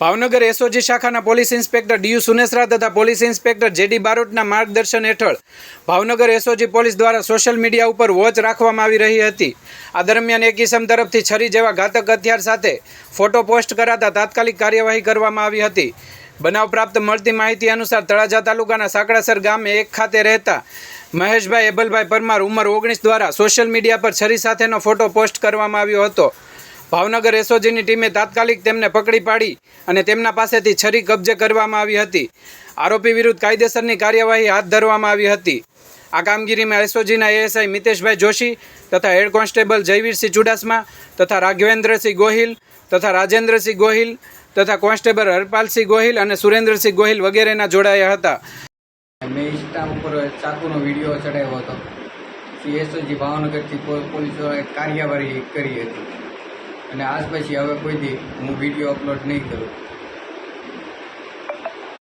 Bhavnagar SOG શાખાના police inspector D U Sunesara તથા police inspector JD બારોટના માર્ગદર્શન હેઠળ ભાવનગર એસઓજી પોલીસ દ્વારા સોશિયલ મીડિયા ઉપર વોચ રાખવામાં આવી રહી હતી. આ દરમિયાન એક ઇસમ તરફથી છરી જેવા ઘાતક હથિયાર સાથે ફોટો પોસ્ટ કરાતા તાત્કાલિક કાર્યવાહી કરવામાં આવી હતી. બનાવ પ્રાપ્ત મળતી માહિતી અનુસાર તળાજા તાલુકાના સાંકળાસર ગામે એક ખાતે રહેતા મહેશભાઈ એબલભાઈ પરમાર ઉંમર ઓગણીસ દ્વારા સોશિયલ મીડિયા પર છરી સાથેનો ફોટો પોસ્ટ કરવામાં આવ્યો હતો. ભાવનગર એસઓજીની ટીમે તાત્કાલિક તેમને પકડી પાડી અને તેમના પાસેથી છરી કબજે કરવામાં આવી હતી. આરોપી વિરુદ્ધ કાયદેસરની કાર્યવાહી હાથ ધરવામાં આવી હતી. આ કામગીરીમાં એસઓજીના એએસઆઈ મિતેશભાઈ જોશી તથા હેડ કોન્સ્ટેબલ જયવીરસિંહ ચુડાસમા તથા રાઘવેન્દ્રસિંહ ગોહિલ તથા રાજેન્દ્રસિંહ ગોહિલ તથા કોન્સ્ટેબલ હરપાલસિંહ ગોહિલ અને સુરેન્દ્રસિંહ ગોહિલ વગેરેના જોડાયા હતા. મેં ઇન્સ્ટા ઉપર ચાકુનો વીડિયો ચડાવ્યો હતો. એસઓજી ભાવનગરથી પોલીસ કાર્યવાહી કરી હતી. અને આજ પછી હવે કોઈ દી હું વીડિયો અપલોડ નહીં કરું.